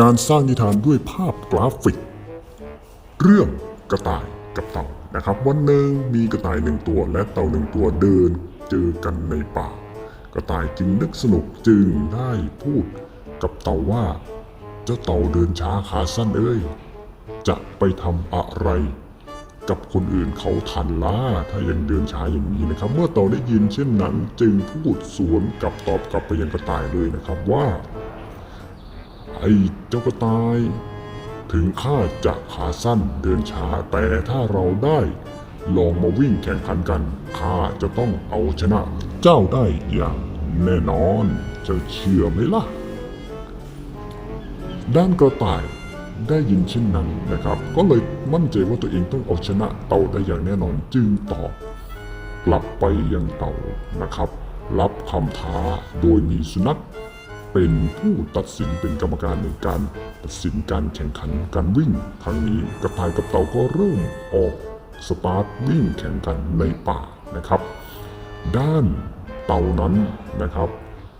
การสร้างนิทานด้วยภาพกราฟิก เรื่องกระต่ายกับเต่านะครับ วันหนึ่งมีกระต่ายหนึ่งตัวและเต่าหนึ่งตัวเดินเจอกันในป่า กระต่ายจึงนึกสนุกจึงได้พูดกับเต่าว่าเจ้าเต่าเดินช้าขาสั้นเอ้ยจะไปทำอะไร กับคนอื่นเขาทันล่ะถ้ายังเดินช้าอย่างนี้นะครับ เมื่อเต่าได้ยินเช่นนั้นจึงพูดสวนกลับตอบกลับไปยังกระต่ายเลยนะครับว่า ไอ้เจ้ากระต่าย ถึงข้าจะขาสั้นเดินช้าแต่ถ้าเราได้ลองมาวิ่งแข่งขันกันข้าจะต้องเอาชนะเจ้าได้อย่างแน่นอนจะเชื่อไหมล่ะ ด้านกระต่ายได้ยินเช่นนั้นนะครับ ก็เลยมั่นใจว่าตัวเองต้องเอาชนะเต่าได้อย่างแน่นอนจึงตอบกลับไปยังเต่านะครับ รับคำท้าโดยมีสุนัข เป็นผู้ตัดสินเป็นกรรมการในการตัดสินการแข่งขันการวิ่งครั้งนี้กระต่ายกับเต่าก็เริ่มออกสตาร์ทวิ่งแข่งกันในป่านะครับ ด้านเต่านั้นนะครับ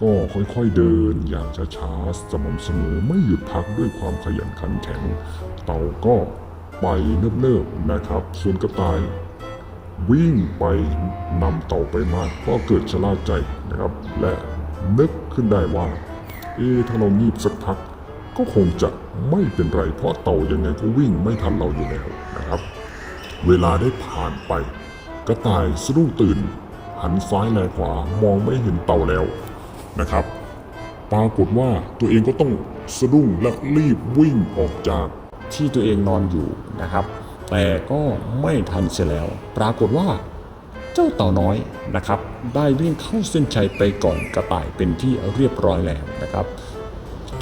ก็ค่อยๆเดินอย่างช้าๆสม่ำเสมอไม่หยุดพักด้วยความขยันขันแข็ง เต่าก็ไปเนิบๆนะครับ ส่วนกระต่ายวิ่งไปนำเต่าไปมากก็เกิดชะล่าใจนะครับ และนึกขึ้นได้ว่า เอ๊ถ้าเรางีบสักพัก ก็คงจะไม่เป็นไร เพราะเต่ายังไงก็วิ่งไม่ทันเราอยู่แล้วนะครับ เวลาได้ผ่านไป กระต่ายสะดุ้งตื่น หันซ้ายแลขวามองไม่เห็นเต่าแล้วนะครับ ปรากฏว่าตัวเองก็ต้องสะดุ้งและรีบวิ่งออกจากที่ตัวเองนอนอยู่นะครับ แต่ก็ไม่ทันเสียแล้ว ปรากฏว่า เจ้าเต่าน้อยนะครับ ได้วิ่งเข้าเส้นชัยไปก่อนกระต่ายเป็นที่เรียบร้อยแล้วนะครับ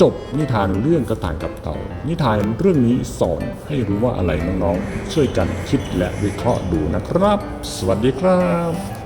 จบนิทานเรื่องกระต่ายกับเต่า นิทานเรื่องนี้สอนให้รู้ว่าอะไรน้องๆ ช่วยกันคิดและวิเคราะห์ดูนะครับ สวัสดีครับ